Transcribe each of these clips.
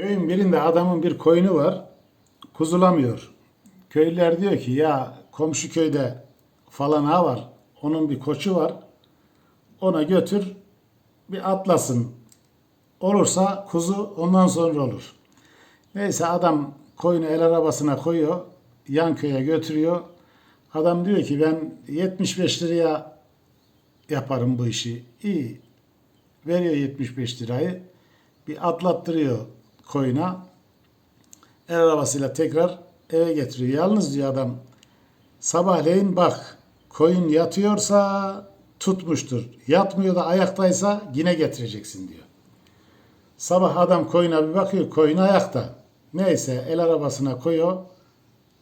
Köyün birinde adamın bir koyunu var. Kuzulamıyor. Köylüler diyor ki ya komşu köyde falan ha var. Onun bir koçu var. Ona götür bir atlasın. Olursa kuzu ondan sonra olur. Neyse adam koyunu el arabasına koyuyor. Yan köye götürüyor. Adam diyor ki ben 75 liraya yaparım bu işi. İyi. Veriyor 75 lirayı. Bir atlattırıyor koyuna. El arabasıyla tekrar eve getiriyor. Yalnız diyor adam sabahleyin bak koyun yatıyorsa tutmuştur. Yatmıyor da ayaktaysa yine getireceksin diyor. Sabah adam koyuna bir bakıyor. Koyun ayakta. Neyse el arabasına koyuyor.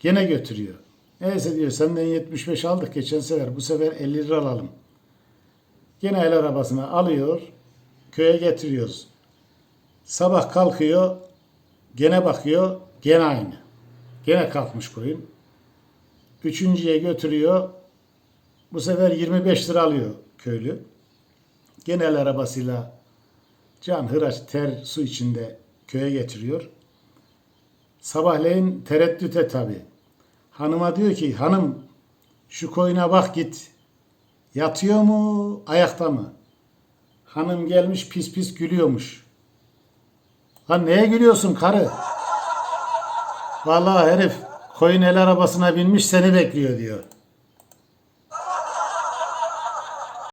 Gene götürüyor. Neyse diyor senden 75 aldık geçen sefer. Bu sefer 50 lira alalım. Gene el arabasına alıyor. Köye getiriyoruz. Sabah kalkıyor. Gene bakıyor. Gene aynı. Gene kalkmış koyun. Üçüncüye götürüyor. Bu sefer 25 lira alıyor köylü. Gene el arabasıyla can hıraç ter su içinde köye getiriyor. Sabahleyin tereddüte tabi. Hanıma diyor ki hanım şu koyuna bak git. Yatıyor mu ayakta mı? Hanım gelmiş pis pis gülüyormuş. Lan neye gülüyorsun karı? Vallahi herif koyun el arabasına binmiş seni bekliyor diyor.